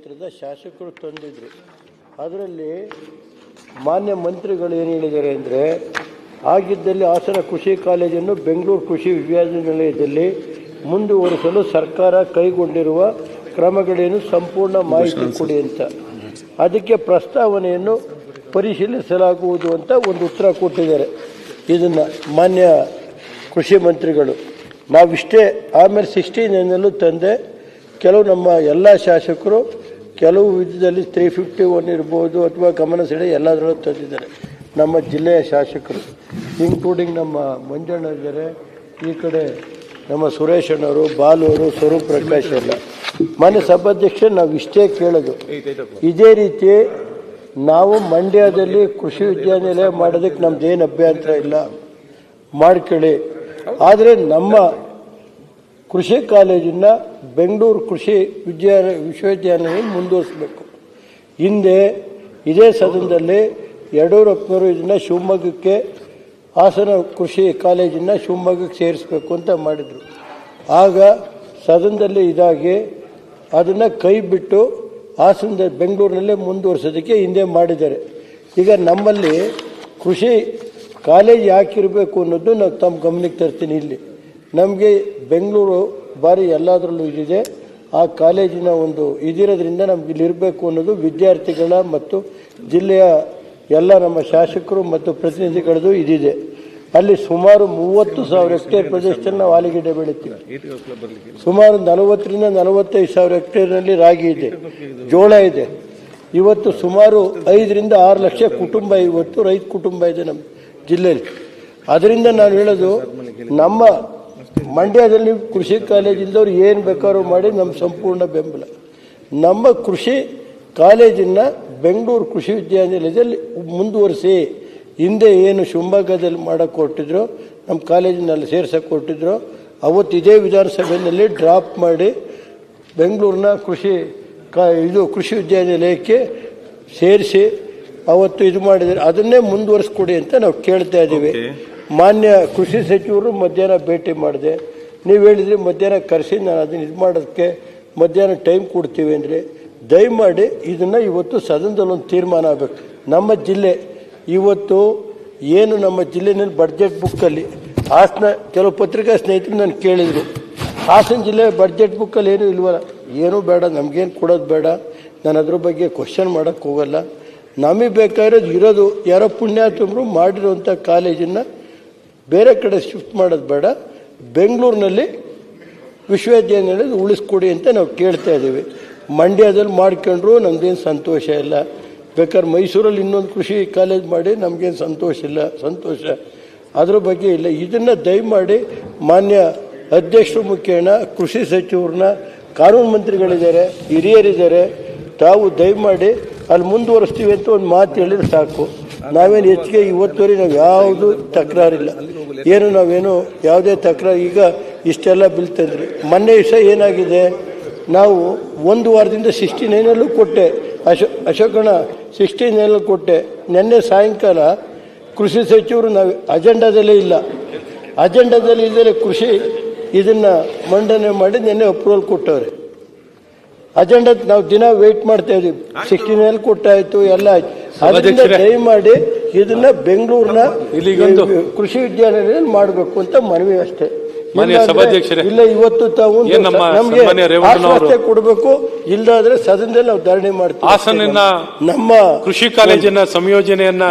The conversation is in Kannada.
ಕ್ಷೇತ್ರದ ಶಾಸಕರು ತಂದಿದ್ರು. ಅದರಲ್ಲಿ ಮಾನ್ಯ ಮಂತ್ರಿಗಳು ಏನು ಹೇಳಿದ್ದಾರೆ ಅಂದರೆ ಆಗಿದ್ದಲ್ಲಿ ಹಾಸನ ಕೃಷಿ ಕಾಲೇಜನ್ನು ಬೆಂಗಳೂರು ಕೃಷಿ ವಿಶ್ವವಿದ್ಯಾನಿಲಯದಲ್ಲಿ ಮುಂದುವರಿಸಲು ಸರ್ಕಾರ ಕೈಗೊಂಡಿರುವ ಕ್ರಮಗಳೇನು ಸಂಪೂರ್ಣ ಮಾಹಿತಿ ಕೊಡಿ ಅಂತ. ಅದಕ್ಕೆ ಪ್ರಸ್ತಾವನೆಯನ್ನು ಪರಿಶೀಲಿಸಲಾಗುವುದು ಅಂತ ಒಂದು ಉತ್ತರ ಕೊಟ್ಟಿದ್ದಾರೆ ಇದನ್ನು ಮಾನ್ಯ ಕೃಷಿ ಮಂತ್ರಿಗಳು. ನಾವಿಷ್ಟೇ ಆಮೇಲೆ ಸಿಕ್ಸ್ಟೀನ್ ಎನ್ನಲ್ಲೂ ತಂದೆ ಕೆಲವು ನಮ್ಮ ಎಲ್ಲ ಶಾಸಕರು ಕೆಲವು ವಿಧದಲ್ಲಿ ತ್ರೀ ಫಿಫ್ಟಿ ಒನ್ ಇರ್ಬೋದು ಅಥವಾ ಗಮನ ಸೆಳೆ ಎಲ್ಲದರಲ್ಲೂ ತಂದಿದ್ದಾರೆ. ನಮ್ಮ ಜಿಲ್ಲೆಯ ಶಾಸಕರು ಇನ್ಕ್ಲೂಡಿಂಗ್ ನಮ್ಮ ಮಂಜಣ್ಣ ಇದ್ದಾರೆ, ಈ ಕಡೆ ನಮ್ಮ ಸುರೇಶ್ ಅಣ್ಣವರು ಅವರು ಸ್ವರೂಪ್ ಪ್ರಕಾಶ್ ಎಲ್ಲ ಮಾನ್ಯ ಸಭಾಧ್ಯಕ್ಷ ನಾವು ಇಷ್ಟೇ ಕೇಳೋದು. ಇದೇ ರೀತಿ ನಾವು ಮಂಡ್ಯದಲ್ಲಿ ಕೃಷಿ ವಿದ್ಯಾನಿಲಯ ಮಾಡೋದಕ್ಕೆ ನಮ್ದೇನು ಅಭ್ಯಂತರ ಇಲ್ಲ. ಮಾಡ್ಕೊಳ್ಳಿ. ಆದರೆ ನಮ್ಮ ಕೃಷಿ ಕಾಲೇಜಿನ ಬೆಂಗಳೂರು ಕೃಷಿ ವಿದ್ಯಾ ವಿಶ್ವವಿದ್ಯಾಲಯ ಮುಂದುವರಿಸಬೇಕು. ಹಿಂದೆ ಇದೇ ಸದನದಲ್ಲಿ ಯಡಿಯೂರಪ್ಪನವರು ಇದನ್ನು ಶಿವಮೊಗ್ಗಕ್ಕೆ ಹಾಸನ ಕೃಷಿ ಕಾಲೇಜನ್ನು ಶಿವಮೊಗ್ಗಕ್ಕೆ ಸೇರಿಸಬೇಕು ಅಂತ ಮಾಡಿದರು. ಆಗ ಸದನದಲ್ಲಿ ಇದಾಗಿ ಅದನ್ನು ಕೈ ಬಿಟ್ಟು ಹಾಸನದ ಬೆಂಗಳೂರಿನಲ್ಲೇ ಮುಂದುವರಿಸೋದಕ್ಕೆ ಹಿಂದೆ ಮಾಡಿದ್ದಾರೆ. ಈಗ ನಮ್ಮಲ್ಲಿ ಕೃಷಿ ಕಾಲೇಜ್ ಯಾಕಿರಬೇಕು ಅನ್ನೋದು ನಾವು ತಮ್ಮ ಗಮನಕ್ಕೆ ತರ್ತೀನಿ ಇಲ್ಲಿ. ನಮಗೆ ಬೆಂಗಳೂರು ಬಾರಿ ಎಲ್ಲದರಲ್ಲೂ ಇದಿದೆ. ಆ ಕಾಲೇಜಿನ ಒಂದು ಇದಿರೋದ್ರಿಂದ ನಮ್ಗೆ ಇಲ್ಲಿ ಇರಬೇಕು ಅನ್ನೋದು ವಿದ್ಯಾರ್ಥಿಗಳ ಮತ್ತು ಜಿಲ್ಲೆಯ ಎಲ್ಲ ನಮ್ಮ ಶಾಸಕರು ಮತ್ತು ಪ್ರತಿನಿಧಿಗಳದ್ದು ಇದಿದೆ. ಅಲ್ಲಿ ಸುಮಾರು ಮೂವತ್ತು ಸಾವಿರ ಹೆಕ್ಟೇರ್ ಪ್ರದೇಶದಲ್ಲಿ ನಾವು ಆಲೂಗೆಡ್ಡೆ ಬೆಳಿತೀವಿ. ಸುಮಾರು ನಲವತ್ತರಿಂದ ನಲವತ್ತೈದು ಸಾವಿರ ಹೆಕ್ಟೇರ್ನಲ್ಲಿ ರಾಗಿ ಇದೆ, ಜೋಳ ಇದೆ. ಇವತ್ತು ಸುಮಾರು ಐದರಿಂದ ಆರು ಲಕ್ಷ ಕುಟುಂಬ ಇವತ್ತು ರೈತ ಕುಟುಂಬ ಇದೆ ನಮ್ಮ ಜಿಲ್ಲೆಯಲ್ಲಿ. ಅದರಿಂದ ನಾನು ಹೇಳೋದು, ನಮ್ಮ ಮಂಡ್ಯದಲ್ಲಿ ಕೃಷಿ ಕಾಲೇಜಿಂದವ್ರು ಏನು ಬೇಕಾದ್ರೂ ಮಾಡಿ ನಮ್ಮ ಸಂಪೂರ್ಣ ಬೆಂಬಲ. ನಮ್ಮ ಕೃಷಿ ಕಾಲೇಜನ್ನು ಬೆಂಗಳೂರು ಕೃಷಿ ವಿದ್ಯಾನಿಲಯದಲ್ಲಿ ಮುಂದುವರಿಸಿ ಹಿಂದೆ ಏನು ಶಿವಮೊಗ್ಗದಲ್ಲಿ ಮಾಡೋಕೆ ಕೊಟ್ಟಿದ್ರು ನಮ್ಮ ಕಾಲೇಜಿನಲ್ಲಿ ಸೇರ್ಸೋಕೆ ಕೊಟ್ಟಿದ್ರು ಅವತ್ತು ಇದೇ ವಿಧಾನಸಭೆಯಲ್ಲಿ ಡ್ರಾಪ್ ಮಾಡಿ ಬೆಂಗಳೂರಿನ ಕೃಷಿ ಕಾ ಇದು ಕೃಷಿ ವಿದ್ಯಾನಿಲಯಕ್ಕೆ ಸೇರಿಸಿ ಅವತ್ತು ಇದು ಮಾಡಿದರೆ ಅದನ್ನೇ ಮುಂದುವರಿಸ್ಕೊಡಿ ಅಂತ ನಾವು ಕೇಳ್ತಾ ಇದ್ದೀವಿ ಮಾನ್ಯ ಕೃಷಿ ಸಚಿವರು ಮಧ್ಯಾಹ್ನ ಭೇಟಿ ಮಾಡಿದೆ. ನೀವು ಹೇಳಿದ್ರಿ ಮಧ್ಯಾಹ್ನ ಕರೆಸಿ, ನಾನು ಅದನ್ನು ಇದು ಮಾಡೋದಕ್ಕೆ ಮಧ್ಯಾಹ್ನ ಟೈಮ್ ಕೊಡ್ತೀವಿ ಅಂದರೆ. ದಯಮಾಡಿ ಇದನ್ನು ಇವತ್ತು ಸದನದಲ್ಲಿ ಒಂದು ತೀರ್ಮಾನ ಆಗಬೇಕು. ನಮ್ಮ ಜಿಲ್ಲೆ ಇವತ್ತು ಏನು ನಮ್ಮ ಜಿಲ್ಲೆನಲ್ಲಿ ಬಡ್ಜೆಟ್ ಬುಕ್ಕಲ್ಲಿ ಹಾಸನ, ಕೆಲವು ಪತ್ರಿಕಾ ಸ್ನೇಹಿತರು ನಾನು ಕೇಳಿದರು. ಹಾಸನ ಜಿಲ್ಲೆ ಬಡ್ಜೆಟ್ ಬುಕ್ಕಲ್ಲಿ ಏನೂ ಇಲ್ವಲ್ಲ? ಏನೂ ಬೇಡ, ನಮಗೇನು ಕೊಡೋದು ಬೇಡ. ನಾನು ಅದ್ರ ಬಗ್ಗೆ ಕ್ವಶನ್ ಮಾಡೋಕ್ಕೆ ಹೋಗಲ್ಲ. ನಮಗೆ ಬೇಕಾಗಿರೋದು ಇರೋದು ಯಾರೋ ಪುಣ್ಯಾತ್ಮರು ಮಾಡಿರುವಂಥ ಕಾಲೇಜನ್ನು ಬೇರೆ ಕಡೆ ಶಿಫ್ಟ್ ಮಾಡೋದು ಬೇಡ. ಬೆಂಗಳೂರಿನಲ್ಲಿ ವಿಶ್ವವಿದ್ಯಾನಿಲಯದ ಉಳಿಸ್ಕೊಡಿ ಅಂತ ನಾವು ಕೇಳ್ತಾ ಇದ್ದೀವಿ. ಮಂಡ್ಯದಲ್ಲಿ ಮಾಡ್ಕೊಂಡ್ರು ನಮ್ದೇನು ಸಂತೋಷ ಇಲ್ಲ. ಬೇಕಾದ್ರೆ ಮೈಸೂರಲ್ಲಿ ಇನ್ನೊಂದು ಕೃಷಿ ಕಾಲೇಜ್ ಮಾಡಿ ನಮಗೇನು ಸಂತೋಷ ಇಲ್ಲ. ಸಂತೋಷ. ಅದ್ರ ಬಗ್ಗೆ ಇಲ್ಲ. ಇದನ್ನು ದಯಮಾಡಿ ಮಾನ್ಯ ಅಧ್ಯಕ್ಷರು ಮುಖೇನ, ಕೃಷಿ ಸಚಿವರನ್ನ, ಕಾನೂನು ಮಂತ್ರಿಗಳಿದ್ದಾರೆ, ಹಿರಿಯರಿದ್ದಾರೆ, ತಾವು ದಯಮಾಡಿ ಅಲ್ಲಿ ಮುಂದುವರಿಸ್ತೀವಿ ಅಂತ ಒಂದು ಮಾತು ಹೇಳಿದ್ರೆ ಸಾಕು. ನಾವೇನು ಹೆಚ್ಚಿಗೆ ಇವತ್ತುವರೆಗೆ ನಾವು ಯಾವುದು ತಕರಾರಿಲ್ಲ. ಏನು ನಾವೇನು ಯಾವುದೇ ತಕರಾರು, ಈಗ ಇಷ್ಟೆಲ್ಲ ಬೀಳ್ತಿದ್ರು ತಂದ್ರಿ ಮೊನ್ನೆ ವಿಷಯ ಏನಾಗಿದೆ? ನಾವು ಒಂದು ವಾರದಿಂದ ಸಿಕ್ಸ್ಟಿ ನೈನಲ್ಲೂ ಕೊಟ್ಟೆ. ಅಶೋ, ಅಶೋಕಣ್ಣ ಸಿಕ್ಸ್ಟಿ ನೈನಲ್ಲಿ ಕೊಟ್ಟೆ. ನಿನ್ನೆ ಸಾಯಂಕಾಲ ಕೃಷಿ ಸಚಿವರು ನಾವು ಅಜೆಂಡಾದಲ್ಲೇ ಇಲ್ಲ. ಅಜೆಂಡಾದಲ್ಲಿ ಇಲ್ಲದೆ ಕೃಷಿ ಇದನ್ನು ಮಂಡನೆ ಮಾಡಿ ನಿನ್ನೆ ಅಪ್ರೂವಲ್ ಕೊಟ್ಟವ್ರೆ. ಅಜೆಂಡಾ ನಾವು ದಿನ ವೆಯ್ಟ್ ಮಾಡ್ತಾ ಸಿಕ್ಸ್ಟಿ ನೈನಲ್ಲಿ ಕೊಟ್ಟಾಯಿತು, ಎಲ್ಲ ಆಯ್ತು. ಅದರಿಂದ ದಯಮಾಡಿ ಇದನ್ನ ಬೆಂಗಳೂರಿನ ಇಲ್ಲಿಗೊಂದು ಕೃಷಿ ವಿದ್ಯಾಲಯದಲ್ಲಿ ಮಾಡಬೇಕು ಅಂತ ಮನವಿ ಅಷ್ಟೇ. ಇಲ್ಲ ಇವತ್ತು ತಾವು ನಮಗೆ ಕೊಡಬೇಕು ಇಲ್ಲಾದ್ರೆ ಸದನದಲ್ಲಿ ನಾವು ಧರಣಿ ಮಾಡ್ತೀವಿ ನಮ್ಮ ಕೃಷಿ ಕಾಲೇಜಿನ ಸಂಯೋಜನೆಯನ್ನ